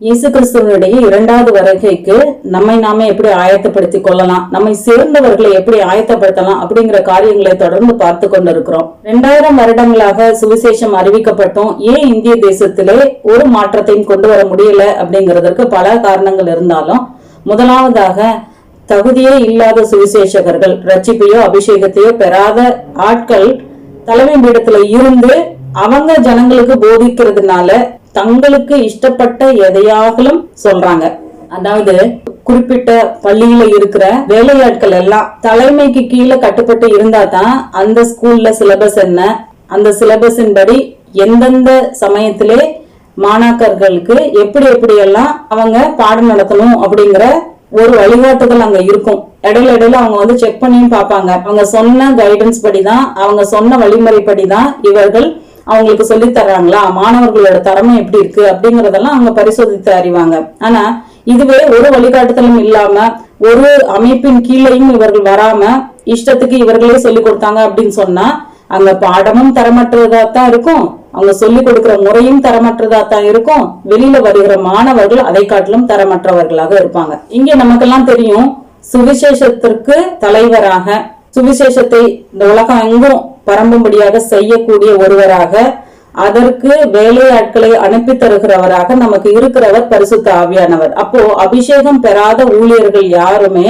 இயேசு கிறிஸ்துவனுடைய இரண்டாவது வருகைக்கு நம்மை நாமே எப்படி ஆயத்தப்படுத்திக் கொள்ளலாம்? நம்மை சேர்ந்தவர்களை எப்படி ஆயத்தப்படுத்தலாம்? அப்படிங்கிற காரியங்களை தொடர்ந்து பார்த்து கொண்டிருக்கிறோம். ரெண்டாயிரம் வருடங்களாக சுவிசேஷம் அறிவிக்கப்பட்டும் ஏன் இந்திய தேசத்திலே ஒரு மாற்றத்தையும் கொண்டு வர முடியல அப்படிங்கிறதுக்கு பல காரணங்கள் இருந்தாலும் முதலாவதாக தகுதியே இல்லாத சுவிசேஷகர்கள் ரட்சிப்பையோ அபிஷேகத்தையோ பெறாத ஆட்கள் தலைமை பீடத்துல இருந்து அவங்க ஜனங்களுக்கு போதிக்கிறதுனால தங்களுக்கு இஷ்டப்பட்ட எதையாகலும் சொல்றாங்க. அதாவது குறிப்பிட்ட பள்ளியில இருக்கிற வேலையாட்கள் எல்லாம் தலைமைக்கு கீழே கட்டுப்பட்டு இருந்தா தான் அந்த ஸ்கூல்ல சிலபஸ் என்ன அந்த சிலபஸின் படி எந்தெந்த சமயத்திலே மாணாக்கர்களுக்கு எப்படி எப்படி எல்லாம் அவங்க பாடம் நடத்தணும் அப்படிங்கிற ஒரு வழிகாட்டுதல் அங்க இருக்கும். இடையில இடையில அவங்க வந்து செக் பண்ணியும் பார்ப்பாங்க. அவங்க சொன்ன கைடன்ஸ் படிதான் அவங்க சொன்ன வழிமுறைப்படி தான் இவர்கள் அவங்களுக்கு சொல்லித் தர்றாங்களா? மாணவர்களோட திறமை எப்படி இருக்கு? அப்படிங்கறதெல்லாம் அவங்க பரிசோதித்து அறிவாங்க. ஆனா இதுவே ஒரு வழிகாட்டுதலும் இல்லாம ஒரு அமைப்பின் கீழேயும் இவர்கள் வராம இஷ்டத்துக்கு இவர்களே சொல்லி கொடுத்தாங்க அப்படின்னு சொன்னா அங்க பாடமும் தரமற்றதா தான் இருக்கும். அவங்க சொல்லி கொடுக்கிற முறையும் தரமற்றதா தான் இருக்கும். வெளியில வருகிற மாணவர்கள் அதை காட்டிலும் தரமற்றவர்களாக இருப்பாங்க. இங்க நமக்கெல்லாம் தெரியும் சுவிசேஷத்திற்கு தலைவராக சுவிசேஷத்தை இந்த உலகம் எங்கும் பரம்பும்படியாக செய்யக்கூடிய ஒருவராக அதற்கு வேலையாட்களை அனுப்பி தருகிறவராக நமக்கு இருக்கிறவர் பரிசுத்த ஆவியானவர். அப்போ அபிஷேகம் பெறாத ஊழியர்கள் யாருமே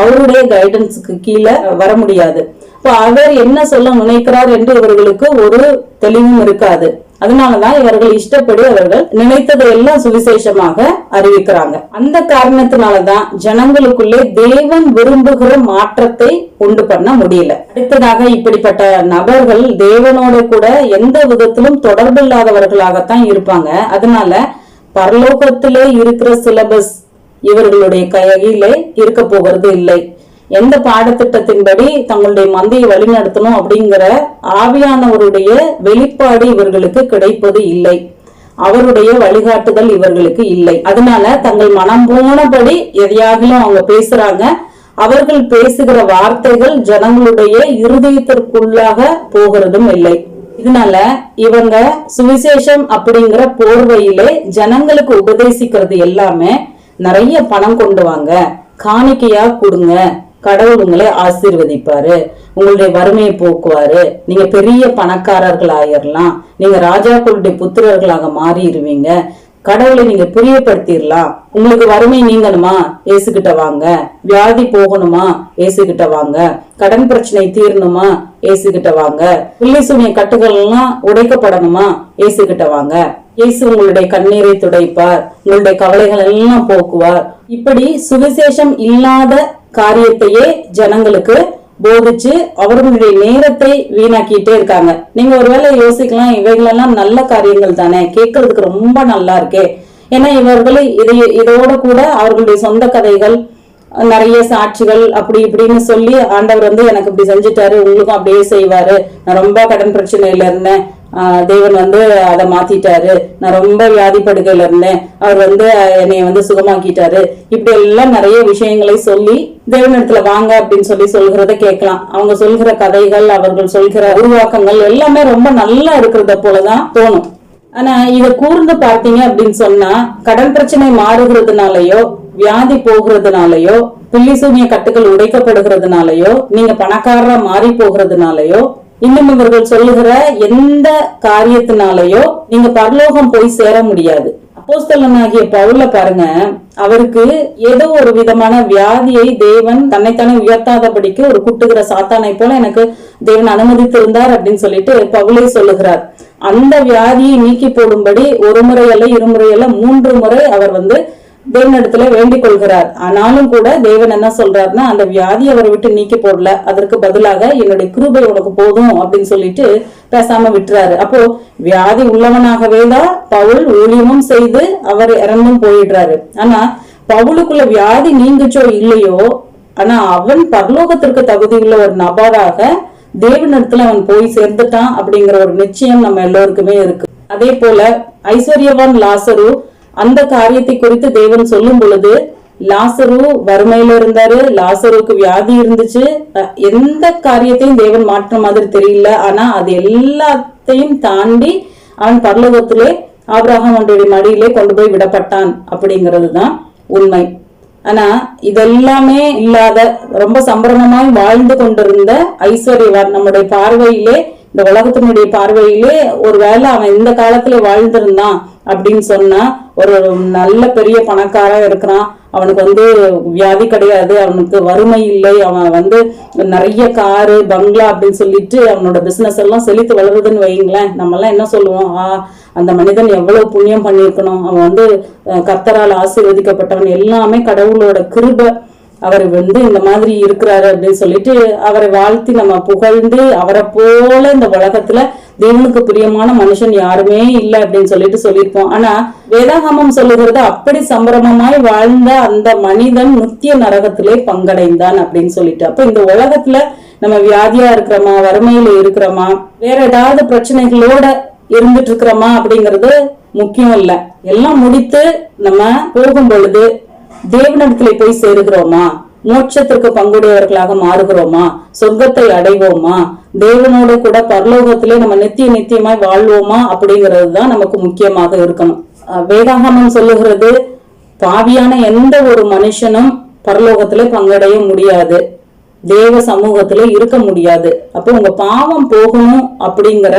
அவருடைய கைடன்ஸுக்கு கீழே வர முடியாது. இப்போ அவர் என்ன சொல்ல நினைக்கிறார் என்று இவர்களுக்கு ஒரு தெளிவும் இருக்காது. அதனாலதான் இவர்கள் இஷ்டப்படி அவர்கள் நினைத்ததை எல்லாம் சுவிசேஷமாக அறிவிக்கிறாங்க. அந்த காரணத்தினாலதான் ஜனங்களுக்குள்ளே தேவன் விரும்புகிற மாற்றத்தை உண்டு பண்ண முடியல. அடுத்ததாக இப்படிப்பட்ட நபர்கள் தேவனோட கூட எந்த விதத்திலும் தொடர்பில்லாதவர்களாகத்தான் இருப்பாங்க. அதனால பரலோகத்திலே இருக்கிற சிலபஸ் இவர்களுடைய கையிலே இருக்க போகிறது இல்லை. எந்த பாடத்திட்டத்தின்படி தங்களுடைய மந்தையை வழிநடத்தணும் அப்படிங்கிற ஆவியானவருடைய வெளிப்பாடு இவர்களுக்கு கிடைப்பது இல்லை. அவருடைய வழிகாட்டுதல் இவர்களுக்கு இல்லை. அதனால தங்கள் மனம் போனபடி எதையாகிலும் அவங்க பேசுறாங்க. அவர்கள் பேசுகிற வார்த்தைகள் ஜனங்களுடைய இருதயத்திற்குள்ளாக போகிறதும் இல்லை. இதனால இவங்க சுவிசேஷம் அப்படிங்கிற போர்வையிலே ஜனங்களுக்கு உபதேசிக்கிறது எல்லாமே நிறைய பணம் கொண்டு வாங்க காணிக்கையா கொடுங்க கடவுள் உங்களை ஆசீர்வதிப்பாரு. உங்களுடைய வறுமையை போக்குவாரு. நீங்க பெரிய பணக்காரர்கள் ஆயிரலாம் நீங்க ராஜாக்களுடைய புத்திரர்களாக மாறிடுவீங்க. கடவுளை நீங்க பிரியப்படுத்திடலாம் உங்களுக்கு வறுமை நீங்கணுமா? ஏசுகிட்ட வாங்க. வியாதி போகணுமா? ஏசுகிட்ட வாங்க. கடன் பிரச்சனை தீரணுமா? ஏசுகிட்ட வாங்க. பிள்ளை சூனிய கட்டுகள் எல்லாம் உடைக்கப்படணுமா? ஏசுகிட்ட வாங்க. இயேசு உங்களுடைய கண்ணீரை துடைப்பார். உங்களுடைய கவலைகள் எல்லாம் போக்குவார். இப்படி சுவிசேஷம் இல்லாத காரியத்தையே ஜனங்களுக்கு போதிச்சு அவர்களுடைய நேரத்தை வீணாக்கிட்டே இருக்காங்க. நீங்க ஒருவேளை யோசிக்கலாம் இவைகளெல்லாம் நல்ல காரியங்கள் தானே. கேட்கறதுக்கு ரொம்ப நல்லா இருக்கே. ஏன்னா இவர்கள் இதை இதோட கூட அவர்களுடைய சொந்த கதைகள் நிறைய சாட்சிகள் அப்படி இப்படின்னு சொல்லி ஆண்டவர் வந்து எனக்கு இப்படி செஞ்சுட்டாரு உங்களுக்கும் அப்படியே செய்வாரு. நான் ரொம்ப கடன் பிரச்சனையில இருந்தேன். தேவன் வந்து அதை மாத்திட்டாரு. நான் ரொம்ப வியாதி படுக்கையில இருந்தேன். அவர் வந்து என்னைய வந்து சுகமாக்கிட்டாரு. இப்படி எல்லாம் நிறைய விஷயங்களை சொல்லி தேவனிடத்துல வாங்க அப்படின்னு சொல்லி சொல்கிறத கேட்கலாம். அவங்க சொல்கிற கதைகள் அவர்கள் சொல்கிற உருவாக்கங்கள் எல்லாமே ரொம்ப நல்லா இருக்கிறத போலதான் தோணும். ஆனா இதை கூர்ந்து பார்த்தீங்க அப்படின்னு சொன்னா கடன் பிரச்சனை மாறுகிறதுனாலயோ வியாதி போகிறதுனாலயோ பில்லி சூனிய கட்டுகள் உடைக்கப்படுகிறதுனாலயோ நீங்க பணக்காரரா மாறி போகிறதுனாலயோ இன்னும் இவர்கள் சொல்லுகிற எந்த காரியத்தினாலயோ நீங்க பரலோகம் போய் சேர முடியாது. அப்போஸ்தலனாகிய பவுல பாருங்க அவருக்கு ஏதோ ஒரு விதமான வியாதியை தேவன் தன்னைத்தானே உயர்த்தாதபடிக்கு ஒரு குட்டுகிற சாத்தானை போல எனக்கு தேவன் அனுமதித்திருந்தார் அப்படின்னு சொல்லிட்டு பவுலே சொல்லுகிறார். அந்த வியாதியை நீக்கி போடும்படி ஒரு முறை அல்ல இருமுறை அல்ல மூன்று முறை அவர் வந்து தேவனிடத்துல வேண்டிக் கொள்கிறார். ஆனாலும் கூட தேவன் என்ன சொல்றாருன்னா அந்த வியாதி அவரை விட்டு நீக்கி போடல. அதற்கு பதிலாக என்னுடைய கிருபை உனக்கு போதும் அப்படின்னு சொல்லிட்டு பேசாம விட்டுறாரு. அப்போ வியாதி உள்ளவனாகவே தான் பவுல் ஊழியமும் செய்து அவர் இறந்தும் போயிடுறாரு. ஆனா பவுலுக்குள்ள வியாதி நீங்குச்சோ இல்லையோ ஆனா அவன் பரலோகத்திற்கு தகுதியுள்ள ஒரு நபராக தேவனிடத்துல அவன் போய் சேர்ந்துட்டான் அப்படிங்கிற ஒரு நிச்சயம் நம்ம எல்லோருக்குமே இருக்கு. அதே போல ஐஸ்வர்யவான் லாசரு அந்த காரியத்தை குறித்து தேவன் சொல்லும் பொழுது லாசரு வறுமையில இருந்தாரு லாசருக்கு வியாதி இருந்துச்சு. எந்த காரியத்தையும் தேவன் மாற்ற மாதிரி தெரியல. ஆனா அது எல்லாத்தையும் தாண்டி அவன் பரலோகத்திலே ஆபிரகாம் அவனுடைய மடியிலே கொண்டு போய் விடப்பட்டான் அப்படிங்கிறது தான் உண்மை. ஆனா இதெல்லாமே இல்லாத ரொம்ப சம்பிரமமாய் வாழ்ந்து கொண்டிருந்த ஐஸ்வர்யவான் நம்முடைய பார்வையிலே இந்த உலகத்தினுடைய பார்வையிலே ஒருவேளை அவன் இந்த காலத்துல வாழ்ந்திருந்தான். அப்படின்னு சொன்னா ஒரு நல்ல பெரிய பணக்காரா இருக்கிறான். அவனுக்கு வந்து வியாதி கிடையாது. அவனுக்கு வறுமை இல்லை. அவன் வந்து நிறைய காரு பங்களா அப்படின்னு சொல்லிட்டு அவனோட பிசினஸ் எல்லாம் செழித்து வளருதுன்னு வைங்களேன் நம்ம எல்லாம் என்ன சொல்லுவோம்? ஆ அந்த மனிதன் எவ்வளவு புண்ணியம் பண்ணியிருக்கணும். அவன் வந்து கத்தரால் ஆசீர்வதிக்கப்பட்டவன். எல்லாமே கடவுளோட கிருப. அவர் வந்து இந்த மாதிரி இருக்கிறாரு அப்படின்னு சொல்லிட்டு அவரை வாழ்த்தி நம்ம புகழ்ந்து அவரை போல இந்த உலகத்துல தேவனுக்கு பிரியமான மனுஷன் யாருமே இல்லை அப்படின்னு சொல்லிட்டு சொல்லியிருப்போம். ஆனா வேதாகமம் சொல்லுகிறது அப்படி சம்பிரமமாய் வாழ்ந்த அந்த மனிதன் நித்திய நரகத்திலே பங்கடைந்தான் அப்படின்னு சொல்லிட்டு. அப்ப இந்த உலகத்துல நம்ம வியாதியா இருக்கிறோமா வறுமையில இருக்கிறோமா வேற ஏதாவது பிரச்சனைகளோட இருந்துட்டு இருக்கிறோமா அப்படிங்கிறது முக்கியம் இல்ல. எல்லாம் முடித்து நம்ம போகும் பொழுது தேவனிடத்துல போய் சேருகிறோமா? மோட்சத்திற்கு பங்குடையவர்களாக மாறுகிறோமா? சொர்க்கத்தை அடைவோமா? தேவனோடு கூட பரலோகத்திலே நம்ம நித்திய நித்தியமாய் வாழ்வோமா அப்படிங்கிறது தான் நமக்கு முக்கியமாக இருக்கணும். வேதாகமம் சொல்லுகிறது பாவியான எந்த ஒரு மனுஷனும் பரலோகத்துல பங்கடைய முடியாது. தேவ சமூகத்துல இருக்க முடியாது. அப்போ உங்க பாவம் போகணும் அப்படிங்கிற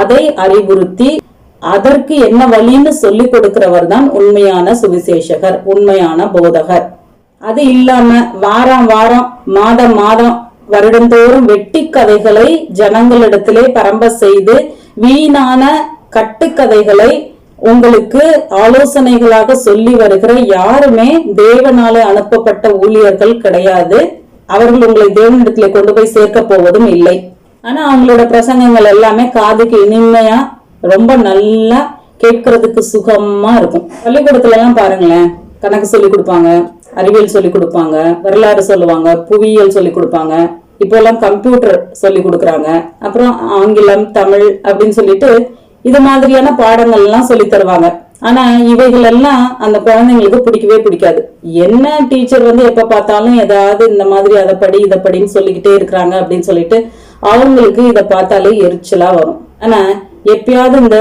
அதை அறிவுறுத்தி அதற்கு என்ன வழின்னு சொல்லி கொடுக்கிறவர் தான் உண்மையான சுவிசேஷகர் உண்மையான போதகர். அது இல்லாம வாரம் வாரம் மாதம் மாதம் வருடந்தோறும் வெட்டி கதைகளை ஜனங்களிடத்திலே பரம்ப செய்து வீணான கட்டுக்கதைகளை உங்களுக்கு ஆலோசனைகளாக சொல்லி வருகிற யாருமே தேவனாலே அனுப்பப்பட்ட ஊழியர்கள் கிடையாது. அவர்கள் உங்களை தேவனிடத்தில் கொண்டு போய் சேர்க்க போவதும் இல்லை. ஆனா அவங்களோட பிரசங்கங்கள் எல்லாமே காதுக்கு இனிமையா ரொம்ப நல்லா கேட்கறதுக்கு சுகமா இருக்கும். பள்ளிக்கூடத்துல எல்லாம் பாருங்களேன் கணக்கு சொல்லி கொடுப்பாங்க. அறிவியல் சொல்லி கொடுப்பாங்க வரலாறு சொல்லுவாங்க புவியியல் சொல்லி கொடுப்பாங்க. இப்போ எல்லாம் கம்ப்யூட்டர் சொல்லி கொடுக்குறாங்க. அப்புறம் ஆங்கிலம் தமிழ் அப்படின்னு சொல்லிட்டு இது மாதிரியான பாடங்கள்லாம் சொல்லி தருவாங்க. ஆனா இவைகள் எல்லாம் அந்த குழந்தைங்களுக்கு பிடிக்கவே பிடிக்காது. என்ன டீச்சர் வந்து எப்ப பார்த்தாலும் ஏதாவது இந்த மாதிரி அதை படி இதை படின்னு சொல்லிக்கிட்டே இருக்கிறாங்க அப்படின்னு சொல்லிட்டு அவங்களுக்கு இதை பார்த்தாலே எரிச்சலா வரும். ஆனா எப்பயாவது இந்த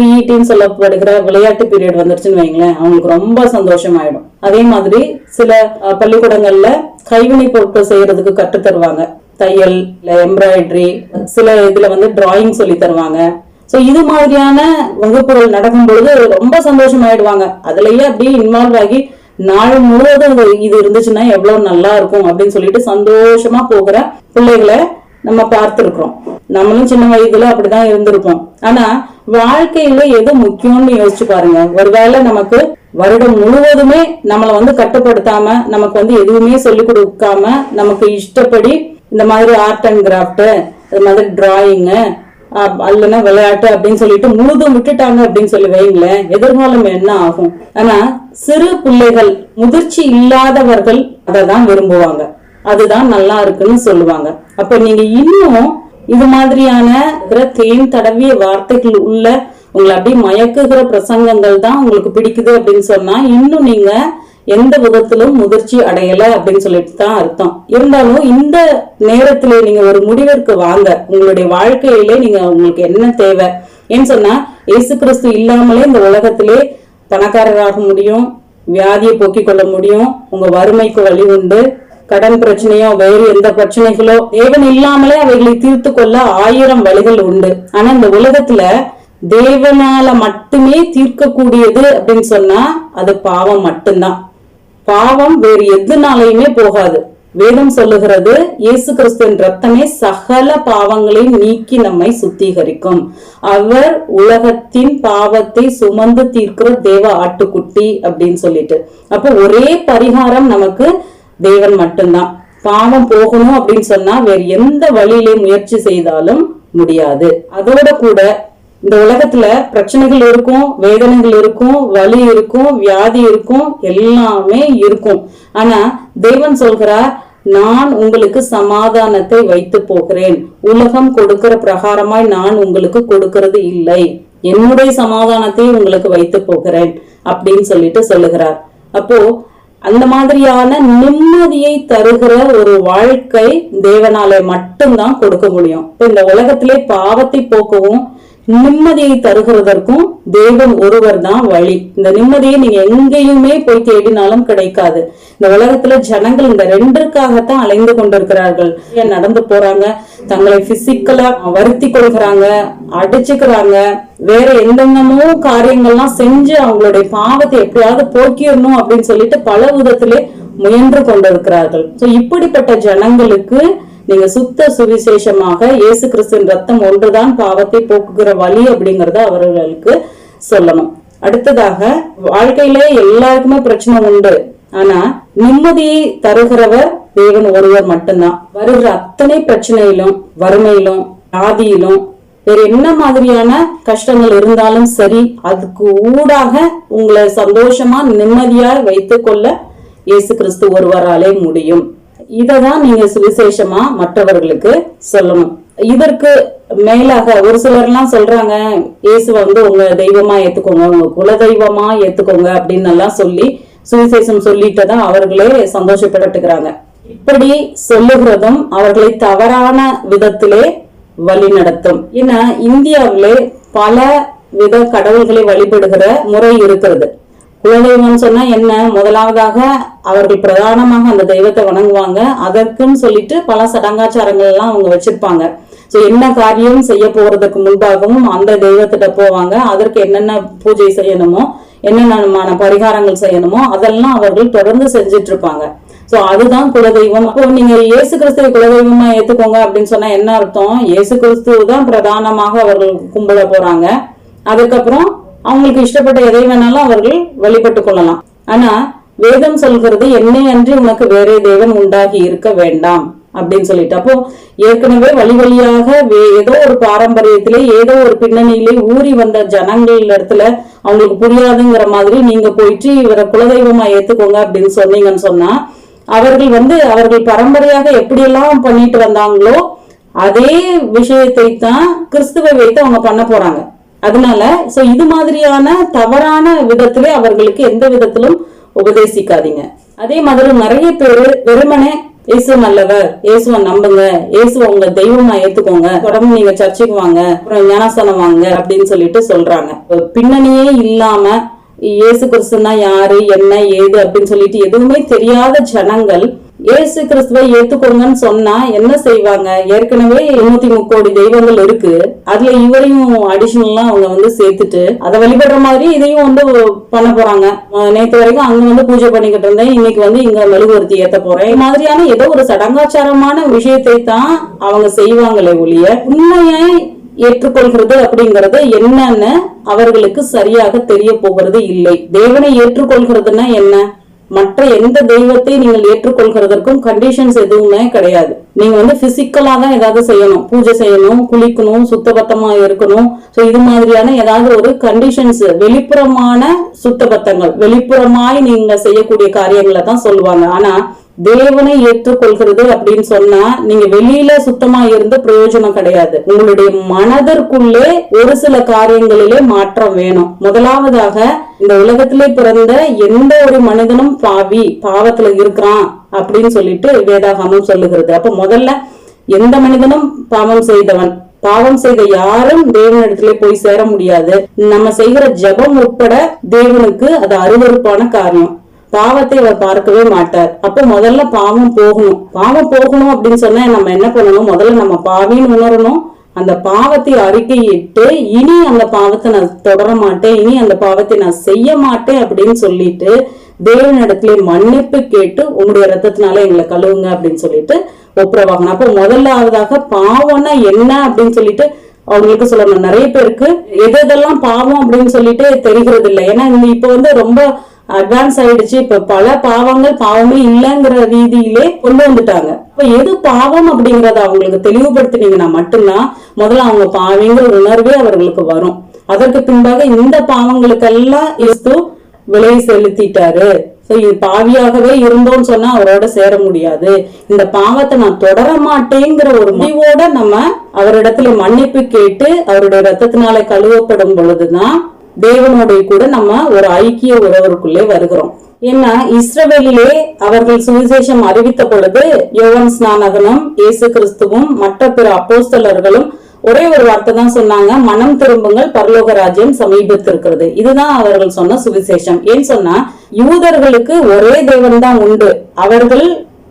பிஇடின்னு சொல்லப்படுகிற விளையாட்டு பீரியட் வந்துருச்சுன்னு வைங்களேன் அவங்களுக்கு ரொம்ப சந்தோஷமாயிடும். அதே மாதிரி சில பள்ளிக்கூடங்கள்ல கைவினை பொருட்கள் செய்யறதுக்கு கற்றுத்தருவாங்க தையல் இல்ல எம்ப்ராய்டரி சில இதுல வந்து டிராயிங் சொல்லி தருவாங்க. ஸோ இது மாதிரியான வகுப்புகள் நடக்கும் பொழுது ரொம்ப சந்தோஷமாயிடுவாங்க. அதுலயே அப்படியே இன்வால்வ் ஆகி நாள் முழுவதும் இது- இருந்துச்சுன்னா எவ்வளவு நல்லா இருக்கும் அப்படின்னு சொல்லிட்டு சந்தோஷமா போகிற பிள்ளைகளை நம்ம பார்த்துருக்குறோம். நம்மளும் சின்ன வயதுல அப்படிதான் இருந்திருப்போம். ஆனா வாழ்க்கையில எது முக்கியம்னு யோசிச்சு பாருங்க. ஒருவேளை நமக்கு வருடம் முழுவதுமே நம்மளை வந்து கட்டுப்படுத்தாம நமக்கு வந்து எதுவுமே சொல்லி கொடுக்காம நமக்கு இஷ்டப்படி இந்த மாதிரி ஆர்ட் அண்ட் கிராஃப்ட் இது மாதிரி டிராயிங்கு அல்லனா விளையாட்டு அப்படின்னு சொல்லிட்டு முழுதும் விட்டுட்டாங்க அப்படின்னு சொல்லி வைங்களேன் எதிர்காலம் என்ன ஆகும்? ஆனா சிறு பிள்ளைகள் முதிர்ச்சி இல்லாதவர்கள் அதை தான் விரும்புவாங்க. அதுதான் நல்லா இருக்குன்னு சொல்லுவாங்க. அப்ப நீங்க இன்னும் இது மாதிரியான இருக்கிற தேன் தடவிய வார்த்தைகள் உள்ள உங்களை அப்படியே மயக்குகிற பிரசங்கங்கள் தான் உங்களுக்கு பிடிக்குது அப்படின்னு சொன்னா இன்னும் நீங்க எந்த விதத்திலும் முதிர்ச்சி அடையல அப்படின்னு சொல்லிட்டு தான் அர்த்தம். இருந்தாலும் இந்த நேரத்துல நீங்க ஒரு முடிவிற்கு வாங்க. உங்களுடைய வாழ்க்கையிலே நீங்க உங்களுக்கு என்ன தேவை? ஏன்னு சொன்னா இயேசு கிறிஸ்து இல்லாமலே இந்த உலகத்திலே பணக்காரராக முடியும் வியாதியை போக்கிக் கொள்ள முடியும் உங்க வறுமைக்கு வழி உண்டு. கடன் பிரச்சனையோ வேறு எந்த பிரச்சனைகளோ தேவன் இல்லாமலே அவைகளை தீர்த்து கொள்ள ஆயிரம் வழிகள் உண்டு. ஆனா இந்த உலகத்துல தேவனால மட்டுமே தீர்க்கக்கூடியது அப்படின்னு சொன்னா அது பாவம் மட்டும்தான். பாவம் வேறு எதுனாலையுமே போகாது. வேதம் சொல்லுகிறது இயேசு கிறிஸ்துவின் ரத்தமே சகல பாவங்களையும் நீக்கி நம்மை சுத்திகரிக்கும். அவர் உலகத்தின் பாவத்தை சுமந்து தீர்க்கிற தேவ ஆட்டுக்குட்டி அப்படின்னு சொல்லிட்டு. அப்போ ஒரே பரிகாரம் நமக்கு தேவன் மட்டும்தான். பாவம் போகணும் அப்படின்னு சொன்னா வேற எந்த வழியிலே முயற்சி செய்தாலும் முடியாது. அதோட கூட இந்த உலகத்துல பிரச்சனைகள் இருக்கும் வேதனைகள் இருக்கும் வலி இருக்கும் வியாதி இருக்கும் எல்லாமே இருக்கும். ஆனா தேவன் சொல்கிறார் நான் உங்களுக்கு சமாதானத்தை வைத்து போகிறேன். உலகம் கொடுக்கிற பிரகாரமாய் நான் உங்களுக்கு கொடுக்கிறது இல்லை. என்னுடைய சமாதானத்தை உங்களுக்கு வைத்து போகிறேன் அப்படின்னு சொல்லிட்டு சொல்லுகிறார். அப்போ அந்த மாதிரியான நிம்மதியை தருகிற ஒரு வாழ்க்கை தேவனாலே மட்டும்தான் கொடுக்க முடியும். இப்ப இந்த உலகத்திலே பாவத்தை போக்கவும் நிம்மதியை தருகிறதற்கும் தேவன் ஒருவர் தான் வழி. இந்த நிம்மதியை நீங்க எங்கேயுமே போய் தேடினாலும் கிடைக்காது. இந்த உலகத்துல ஜனங்கள் இந்த ரெண்டிற்காகத்தான் அலைந்து கொண்டிருக்கிறார்கள். ஏன் நடந்து போறாங்க? தங்களை பிசிக்கலா வருத்தி கொள்கிறாங்க அடிச்சுக்கிறாங்க. வேற எந்தெந்தமோ காரியங்கள்லாம் செஞ்சு அவங்களுடைய பாவத்தை எப்படியாவது போக்கிடணும் அப்படின்னு சொல்லிட்டு பல விதத்திலே முயன்று கொண்டிருக்கிறார்கள். சோ இப்படிப்பட்ட ஜனங்களுக்கு நீங்க சுத்த சுவிசேஷமாக இயேசு கிறிஸ்துவின் ரத்தம் ஒன்றுதான் பாவத்தை போக்குகிற வழி அப்படிங்கறத அவர்களுக்கு சொல்லணும். அடுத்ததாக வாழ்க்கையிலே எல்லாருக்குமே பிரச்சனை உண்டு. ஆனா நிம்மதியை தருகிறவர் தேவன் ஒருவர் மட்டும்தான். வருகிற அத்தனை பிரச்சனையிலும் வறுமையிலும் ஆதியிலும் வேற என்ன மாதிரியான கஷ்டங்கள் இருந்தாலும் சரி அதுக்கு ஊடாக உங்களை சந்தோஷமா நிம்மதியாய் வைத்துக் கொள்ள இயேசு கிறிஸ்து ஒருவராலே முடியும். இததான் நீங்க சுவிசேஷமா மற்றவர்களுக்கு சொல்லணும். இதற்கு மேலாக ஒரு சிலர்லாம் சொல்றாங்க இயேசு வந்து உங்க தெய்வமா ஏத்துக்கோங்க உங்க குல தெய்வமா ஏத்துக்கோங்க அப்படின்னு எல்லாம் சொல்லி சுவிசேஷம் சொல்லிட்டு தான் அவர்களே சந்தோஷப்பட்டுக்கிறாங்க. இப்படி சொல்லுகிறதும் அவர்களை தவறான விதத்திலே வழி நடத்தும். ஏன்னா இந்தியாவிலே பல வித கடவுள்களை வழிபடுகிற முறை இருக்கிறது. குலதெய்வம் சொன்னா என்ன? முதலாவதாக அவர்கள் பிரதானமாக அந்த தெய்வத்தை வணங்குவாங்க. அதற்குன்னு சொல்லிட்டு பல சடங்காச்சாரங்கள் எல்லாம் அவங்க வச்சிருப்பாங்க. சோ என்ன காரியம் செய்ய போறதுக்கு முன்பாகவும் அந்த தெய்வத்திட்ட போவாங்க. அதற்கு என்னென்ன பூஜை செய்யணுமோ என்னென்ன பரிகாரங்கள் செய்யணுமோ அதெல்லாம் அவர்கள் தொடர்ந்து செஞ்சுட்டு இருப்பாங்க சோ அதுதான் குலதெய்வம். அப்போ நீங்க இயேசு கிறிஸ்துவை குலதெய்வமா ஏத்துக்கோங்க அப்படின்னு சொன்னா என்ன அர்த்தம்? இயேசு கிறிஸ்துவ தான் பிரதானமாக அவர்கள் கும்பிட போறாங்க. அதுக்கப்புறம் அவங்களுக்கு இஷ்டப்பட்ட எதை வேணாலும் அவர்கள் வழிபட்டு கொள்ளலாம். ஆனா வேதம் சொல்கிறது என்னை அன்றி உனக்கு வேறே தெய்வம் உண்டாகி இருக்க வேண்டாம் அப்படின்னு சொல்லிட்டு. அப்போ ஏற்கனவே வழி வழியாக வே- ஏதோ ஒரு பாரம்பரியத்திலே ஏதோ ஒரு பின்னணியிலே ஊறி வந்த ஜனங்கள் இடத்துல அவங்களுக்கு புரியாதுங்கிற மாதிரி நீங்க போயிட்டு இவரை குலதெய்வமா ஏத்துக்கோங்க அப்படின்னு சொன்னீங்கன்னு சொன்னா அவர்கள் வந்து அவர்கள் பரம்பரையாக எப்படியெல்லாம் பண்ணிட்டு வந்தாங்களோ அதே விஷயத்தை தான் கிறிஸ்துவை வைத்து அவங்க பண்ண போறாங்க. அதனால சோ இது மாதிரியான தவறான விதத்திலே அவர்களுக்கு எந்த விதத்திலும் உபதேசிக்காதீங்க. அதே மாதிரி நிறைய பேரு வெறுமனே இயேசு நல்லவர் இயேசுவை நம்புங்க இயேசுவை உங்க தெய்வமா ஏத்துக்கோங்க தொடர்ந்து நீங்க சர்ச்சைக்கு வாங்க அப்புறம் ஞானஸ்தானம் வாங்க அப்படின்னு சொல்லிட்டு சொல்றாங்க. பின்னணியே இல்லாம இயேசு கிறிஸ்துனா யாரு என்ன ஏது அப்படின்னு சொல்லிட்டு எதுவுமே தெரியாத ஜனங்கள் இயேசு கிறிஸ்துவை ஏத்துக்கோங்கன்னு சொன்னா என்ன செய்வாங்க? ஏற்கனவே எண்ணூத்தி முக்கோடி தெய்வங்கள் இருக்கு. அதுல இவரையும் அடிஷனலா அவங்க வந்து சேர்த்துட்டு அதை வழிபடுற மாதிரி இதையும் வந்து பண்ண போறாங்க. நேற்று வரைக்கும் அங்க வந்து பூஜை பண்ணிக்கிட்டு இருந்தேன். இன்னைக்கு வந்து இங்க மெழுகுவர்த்தி ஏத்த போறேன். மாதிரியான ஏதோ ஒரு சடங்காச்சாரமான விஷயத்தை தான் அவங்க செய்வாங்களே ஒழிய உண்மையை ஏற்றுக்கொள்கிறது அப்படிங்கறத என்னன்னு அவர்களுக்கு சரியாக தெரிய போகிறது இல்லை. தேவனை ஏற்றுக்கொள்கிறதுனா என்ன? மற்ற எந்த தெய்வத்தை நீங்கள் ஏற்றுக்கொள்கிறதற்கும் கண்டிஷன்ஸ் எதுவுமே கிடையாது. நீங்க வந்து பிசிக்கலா தான் ஏதாவது செய்யணும். பூஜை செய்யணும் குளிக்கணும் சுத்தபத்தமா இருக்கணும். சோ இது மாதிரியான ஏதாவது ஒரு கண்டிஷன்ஸ் வெளிப்புறமான சுத்தபத்தங்கள் வெளிப்புறமாய் நீங்க செய்யக்கூடிய காரியங்களை தான் சொல்லுவாங்க. ஆனா தேவனை ஏற்றுக்கொள்கிறது அப்படின்னு சொன்னா நீங்க வெளியில சுத்தமா இருந்து பிரயோஜனம் கிடையாது. உங்களுடைய மனதிற்குள்ளே ஒரு சில காரியங்களிலே மாற்றம் வேணும். முதலாவதாக இந்த உலகத்திலே பிறந்த எந்த ஒரு மனிதனும் பாவி பாவத்துல இருக்கிறான் அப்படின்னு சொல்லிட்டு வேதாகமம் சொல்லுகிறது. அப்ப முதல்ல எந்த மனிதனும் பாவம் செய்தவன் பாவம் செய்த யாரும் தேவனிடத்திலே போய் சேர முடியாது. நம்ம செய்கிற ஜெபம் உட்பட தேவனுக்கு அது அருவருப்பான காரியம். பாவத்தை அவர் பார்க்கவே மாட்டார். அப்போ முதல்ல பாவம் போகணும். பாவம் போகணும் அப்படின்னு சொன்னா நம்ம என்ன பண்ணணும்? முதல்ல நம்ம பாவின்னு உணரணும். அந்த பாவத்தை அறிக்கையிட்டு இனி அந்த பாவத்தை நான் தொடர மாட்டேன். இனி அந்த பாவத்தை நான் செய்ய மாட்டேன் அப்படின்னு சொல்லிட்டு தேவனிடத்துல மன்னிப்பு கேட்டு உங்களுடைய ரத்தத்தினால எங்களை கழுவுங்க அப்படின்னு சொல்லிட்டு ஒப்புரவாகணும் அப்போ முதலாவதாக பாவம்னா என்ன அப்படின்னு சொல்லிட்டு அவங்களுக்கு சொல்லணும். நிறைய பேருக்கு எது எதெல்லாம் பாவம் அப்படின்னு சொல்லிட்டு தெரிகிறது இல்லை. ஏன்னா இப்ப வந்து ரொம்ப அட்வான்ஸ் ஆயிடுச்சு. இப்ப பல பாவங்கள் பாவமே இல்லைங்கிற ரீதியிலே கொண்டு வந்துட்டாங்க. இப்ப எது பாவம் அப்படிங்கறத அவங்களுக்கு தெளிவுபடுத்தினீங்கன்னா மட்டும்தான் முதல்ல அவங்க பாவிங்கிற உணர்வே அவர்களுக்கு வரும். அதற்கு பின்பாக இந்த பாவங்களுக்கெல்லாம் இஸ்து விலை செலுத்திட்டாரு. பாவியாகவே இருந்தோம்னு சொன்னா அவரோட சேர முடியாது. இந்த பாவத்தை நான் தொடர மாட்டேங்கிற ஒரு முடிவோட நம்ம அவரிடத்துல மன்னிப்பு கேட்டு அவருடைய ரத்தத்தினால கழுவப்படும் பொழுதுதான் தேவனோடைய கூட நம்ம ஒரு ஐக்கிய உறவருக்குள்ளே வருகிறோம். ஏன்னா இஸ்ரவேலிலே அவர்கள் சுவிசேஷம் அறிவித்த பொழுது யோகன் ஸ்நானகனும் இயேசு கிறிஸ்துவும் மற்ற பிற அப்போஸ்தலர்களும் ஒரே ஒரு வார்த்தை தான் சொன்னாங்க மனம் திரும்புங்கள் பரலோக ராஜ்யம் சமீபத்திருக்கிறது. இதுதான் அவர்கள் சொன்ன சுவிசேஷம். ஏன்னு சொன்னா யூதர்களுக்கு ஒரே தேவன் தான் உண்டு. அவர்கள்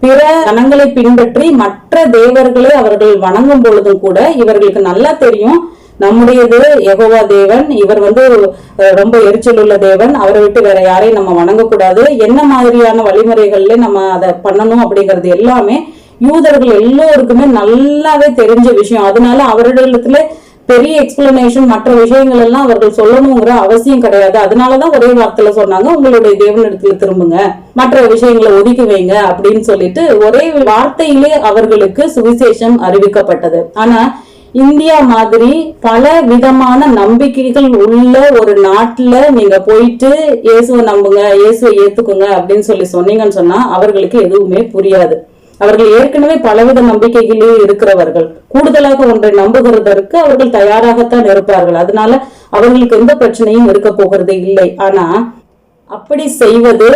பிற கணங்களை பின்பற்றி மற்ற தேவர்களை அவர்கள் வணங்கும் பொழுதும் கூட இவர்களுக்கு நல்லா தெரியும் நம்முடையது யகோவா தேவன் இவர் வந்து ரொம்ப எரிச்சல் உள்ள தேவன். அவரை விட்டு வேற யாரையும் நம்ம வணங்கக்கூடாது. என்ன மாதிரியான வழிமுறைகள்ல நம்ம அதை பண்ணணும் அப்படிங்கிறது எல்லாமே யூதர்கள் எல்லோருக்குமே நல்லாவே தெரிஞ்ச விஷயம். அதனால அவர்களிடத்துல பெரிய எக்ஸ்பிளனேஷன் மற்ற விஷயங்கள் எல்லாம் அவர்கள் சொல்லணுங்கிற அவசியம் கிடையாது. அதனாலதான் ஒரே வார்த்தையில சொன்னாங்க உங்களுடைய தேவனிடத்துல திரும்புங்க. மற்ற விஷயங்களை ஒதுக்கி வைங்க அப்படின்னு சொல்லிட்டு ஒரே வார்த்தையிலே அவர்களுக்கு சுவிசேஷம் அறிவிக்கப்பட்டது. ஆனா இந்தியா மாதிரி பல விதமான நம்பிக்கைகள் உள்ள ஒரு நாட்டுல நீங்க போயிட்டு இயேசுவை நம்புங்க இயேசுவை ஏத்துக்குங்க அப்படின்னு சொல்லி சொன்னீங்கன்னு சொன்னா அவர்களுக்கு எதுவுமே புரியாது. அவர்கள் ஏற்கனவே பலவித நம்பிக்கைகளே இருக்கிறவர்கள். கூடுதலாக ஒன்றை நம்புகிறதற்கு அவர்கள் தயாராகத்தான் இருப்பார்கள். அதனால அவர்களுக்கு எந்த பிரச்சனையும் இருக்க போகிறது இல்லை. ஆனா அப்படி செய்வது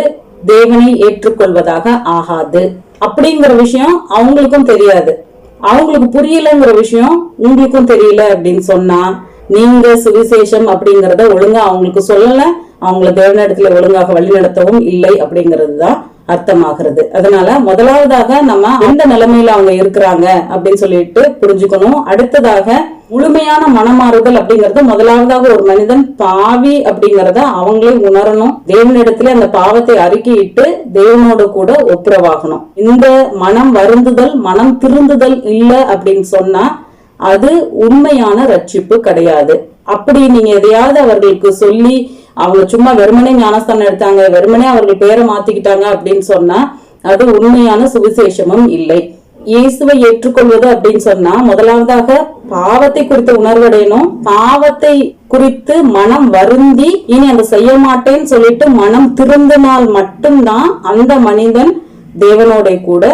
தேவனை ஏற்றுக்கொள்வதாக ஆகாது. அப்படிங்கிற விஷயம் அவங்களுக்கும் தெரியாது. அவங்களுக்கு புரியலங்கிற விஷயம் உங்களுக்கும் தெரியல அப்படின்னு சொன்னா நீங்க சுவிசேஷம் அப்படிங்கறத ஒழுங்கா அவங்களுக்கு சொல்லல அவங்கள தேவனிடத்துல ஒழுங்காக வழி நடத்தவும் இல்லை அப்படிங்கிறது தான் அர்த்தமாகிறது. அதனால முதலாவதாக நம்ம எந்த நிலைமையில அவங்க இருக்கிறாங்க? அப்படின்னு சொல்லிட்டு புரிஞ்சுக்கணும். அடுத்ததாக முழுமையான மனமாறுதல் அப்படிங்கறது முதலாவதாக ஒரு மனிதன் பாவி அப்படிங்கறத அவங்களே உணரணும். தேவனிடத்துல அந்த பாவத்தை அறிக்கையிட்டு தேவனோட கூட ஒப்புரவாகணும். இந்த மனம் வருந்துதல் மனம் திருந்துதல் இல்ல அப்படின்னு சொன்னா அது உண்மையான ரட்சிப்பு கிடையாது. அப்படி நீங்க எதையாவது அவர்களுக்கு சொல்லி அவங்க சும்மா வெறுமனே ஞானஸ்தானம் எடுத்தாங்க வெறுமனே அவர்கள் பேரை மாத்திக்கிட்டாங்க அப்படின்னு சொன்னா அது உண்மையான சுவிசேஷமும் இல்லை. இயேசுவை ஏற்றுக்கொள்வது அப்படின்னு சொன்னா முதலாவதாக பாவத்தை குறித்த உணர்வடையணும். பாவத்தை குறித்து மனம் வருந்தி இனி அதை செய்ய மாட்டேன்னு சொல்லிட்டு மனம் திருந்தினால் மட்டும்தான் அந்த மனிதன் தேவனோட கூட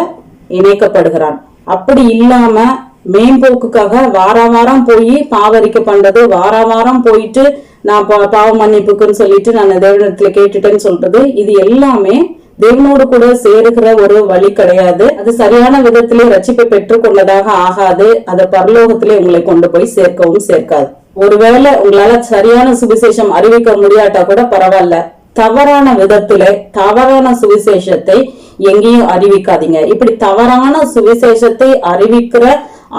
இணைக்கப்படுகிறான். அப்படி இல்லாம மேம்போக்குக்காக வார வாரம் போய் பாவரிக்க பண்றது வார வாரம் போயிட்டு நான் பா- பாவ மன்னிப்புக்குன்னு சொல்லிட்டு நான் தேவனிடத்துல கேட்டுட்டேன்னு சொல்றது இது எல்லாமே தேவனோடு கூட சேருகிற ஒரு வழி கிடையாது. அது சரியான விதத்திலே ரட்சிப்பை பெற்றுக்கொண்டதாக ஆகாது. அதை பரலோகத்திலே உங்களை கொண்டு போய் சேர்க்கவும் சேர்க்காது. ஒருவேளை உங்களால சரியான சுவிசேஷம் அறிவிக்க முடியாட்டா கூட பரவாயில்ல. தவறான விதத்திலே தவறான சுவிசேஷத்தை எங்கேயும் அறிவிக்காதீங்க. இப்படி தவறான சுவிசேஷத்தை அறிவிக்கிற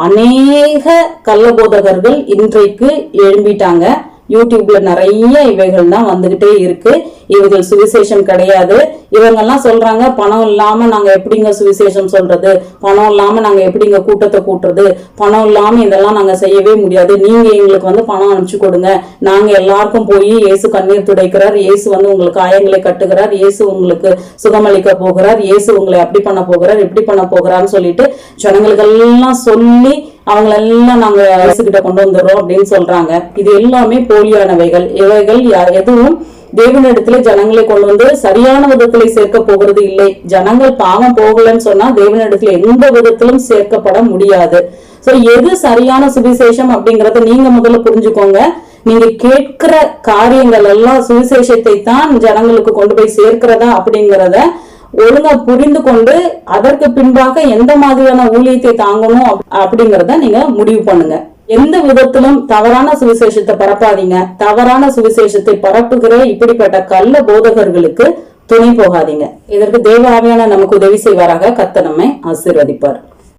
அநேக கள்ளபோதகர்கள் இன்றைக்கு எழும்பிட்டாங்க. யூடியூப்ல நிறைய இவைகள் தான் வந்துகிட்டே இருக்கு. இவைகள் சுவிசேஷம் கிடையாது. இவங்கெல்லாம் சொல்றாங்க பணம் இல்லாம நாங்க எப்படிங்க சுவிசேஷம் சொல்றது? பணம் இல்லாம நாங்க எப்படிங்க கூட்டத்தை கூட்டுறது? பணம் இல்லாம இதெல்லாம் நாங்க செய்யவே முடியாது. நீங்க எங்களுக்கு வந்து பணம் அனுப்பிச்சு கொடுங்க. நாங்க எல்லாருக்கும் போய் இயேசு கண்ணீர் துடைக்கிறார். இயேசு வந்து உங்களுக்கு ஆயங்களை கட்டுகிறார். இயேசு உங்களுக்கு சுகமளிக்க போகிறார். இயேசு உங்களை அப்படி பண்ண போகிறார் இப்படி பண்ண போகிறார்னு சொல்லிட்டு ஜனங்களுக்கெல்லாம் சொல்லி அவங்களெல்லாம் நாங்க இயேசுகிட்ட கொண்டு வந்துடுறோம் அப்படின்னு சொல்றாங்க. இது எல்லாமே போலியானவைகள். இவைகள் எதுவும் தேவனிடத்துல ஜனங்களை கொண்டு வந்து சரியான விதத்துல சேர்க்க போகிறது இல்லை. ஜனங்கள் பாவம் போகலன்னு சொன்னா தேவனிடத்துல எந்த விதத்திலும் சேர்க்கப்பட முடியாது. சோ எது சரியான சுவிசேஷம் அப்படிங்கறத நீங்க முதல்ல புரிஞ்சுக்கோங்க. நீங்க கேட்கிற காரியங்கள் எல்லாம் சுவிசேஷத்தை தான் ஜனங்களுக்கு கொண்டு போய் சேர்க்கிறதா அப்படிங்கறத ஒழுங்கா புரிந்து கொண்டு அதற்கு பின்பாக எந்த மாதிரியான ஊழியத்தை தாங்கணும் அப்படிங்கறத நீங்க முடிவு பண்ணுங்க. எந்த விதத்திலும் தவறான சுவிசேஷத்தை பரப்பாதீங்க. தவறான சுவிசேஷத்தை பரப்புகிற இப்படிப்பட்ட கள்ள போதகர்களுக்கு துணை போகாதீங்க. இதற்கு தேவ ஆவியான நமக்கு உதவி செய்வாராக. கத்த நம்மை ஆசீர்வதிப்பார்.